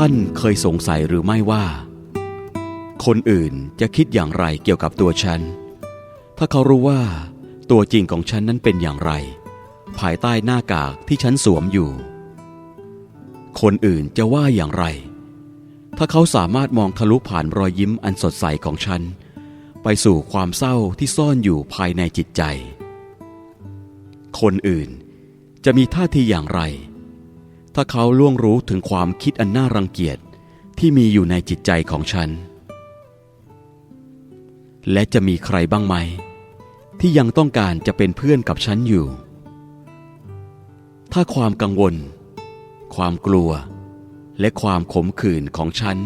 ท่านเคยสงสัยหรือไม่ว่า คนอื่นจะคิดอย่างไรเกี่ยวกับตัวฉัน ถ้าเขารู้ว่า ตัวจริงของฉันนั้นเป็นอย่างไร ภายใต้หน้ากากที่ฉันสวมอยู่ คนอื่นจะว่าอย่างไร ถ้าเขาสามารถมองทะลุผ่านรอยยิ้มอันสดใสของฉัน ไปสู่ความเศร้าที่ซ่อนอยู่ภายในจิตใจ คนอื่นจะมีท่าทีอย่างไร ถ้าเขาล่วงรู้ถึงความคิดอันน่ารังเกียจที่มีอยู่ในจิตใจของฉัน และจะมีใครบ้างไหม ที่ยังต้องการจะเป็นเพื่อนกับฉันอยู่ ถ้าความกังวล ความกลัว และความขมขื่นของฉัน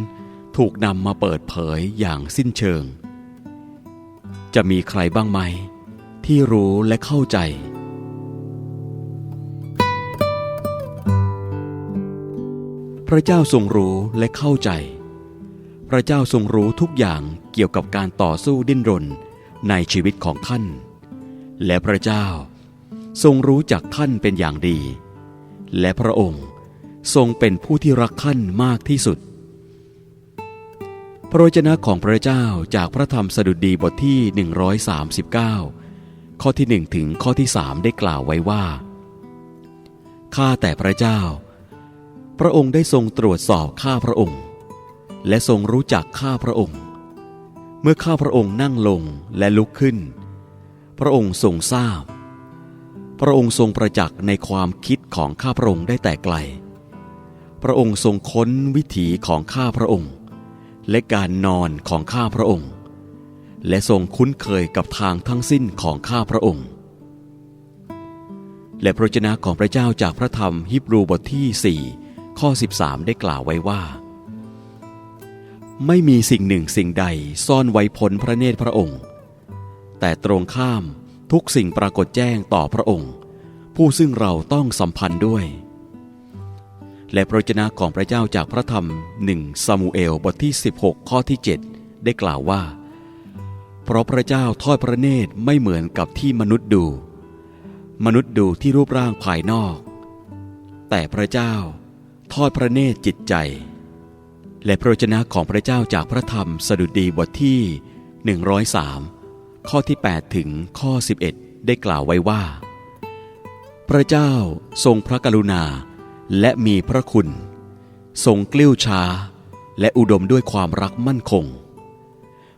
ถูกนำมาเปิดเผยอย่างสิ้นเชิง จะมีใครบ้างไหม ที่รู้และเข้าใจ พระเจ้าทรงรู้และเข้าใจ พระเจ้าทรงรู้ทุกอย่างเกี่ยวกับการต่อสู้ดิ้นรนในชีวิตของท่าน และพระเจ้าทรงรู้จักท่านเป็นอย่างดี และพระองค์ทรงเป็นผู้ที่รักท่านมากที่สุด พระวจนะของพระเจ้าจากพระธรรมสดุดีบทที่ 139 ข้อที่หนึ่งถึงข้อที่สามได้กล่าวไว้ว่า ข้าแต่พระเจ้า พระองค์ได้ทรงตรวจสอบข้าพระองค์ และทรงรู้จักข้าพระองค์ เมื่อข้าพระองค์นั่งลงและลุกขึ้น พระองค์ทรงทราบ พระองค์ทรงประจักษ์ในความคิดของข้าพระองค์ได้แต่ไกล พระองค์ทรงค้นวิถีของข้าพระองค์ และการนอนของข้าพระองค์ และทรงคุ้นเคยกับทางทั้งสิ้นของข้าพระองค์ และพระวจนะของพระเจ้าจากพระธรรมฮิบรูบทที่4 ข้อ 13 ได้กล่าวไว้ว่า ไม่มีสิ่งหนึ่งสิ่งใดซ่อนไว้พ้นพระเนตรพระองค์ แต่ตรงข้ามทุกสิ่งปรากฏแจ้งต่อพระองค์ ผู้ซึ่งเราต้องสัมพันธ์ด้วย และพระวจนะของพระเจ้าจากพระธรรมหนึ่งซามูเอลบทที่ 16 ข้อที่ 7 ได้กล่าวว่า เพราะพระเจ้าทอดพระเนตรไม่เหมือนกับที่มนุษย์ดู มนุษย์ดูที่รูปร่างภายนอก แต่พระเจ้า ทอดพระเนตรจิตใจ และพระวจนะของพระเจ้าจากพระธรรมสดุดีบทที่ 103 ข้อที่ 8 ถึงข้อ 11 ได้กล่าวไว้ว่า พระเจ้าทรงพระกรุณาและมีพระคุณ ทรงกลิ้วช้า และอุดมด้วยความรักมั่นคง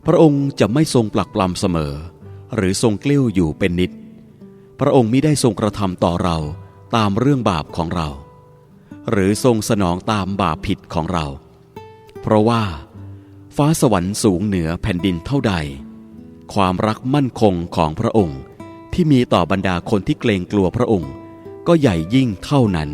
พระองค์จะไม่ทรงปลักปลำเสมอ หรือทรงกลิ้วอยู่เป็นนิด พระองค์มิได้ทรงกระทำต่อเราตามเรื่องบาปของเรา หรือทรงสนองตามบาปผิดของเรา เพราะว่า ฟ้าสวรรค์สูงเหนือแผ่นดินเท่าใด ความรักมั่นคงของพระองค์ ที่มีต่อบรรดาคนที่เกรงกลัวพระองค์ ก็ใหญ่ยิ่งเท่านั้น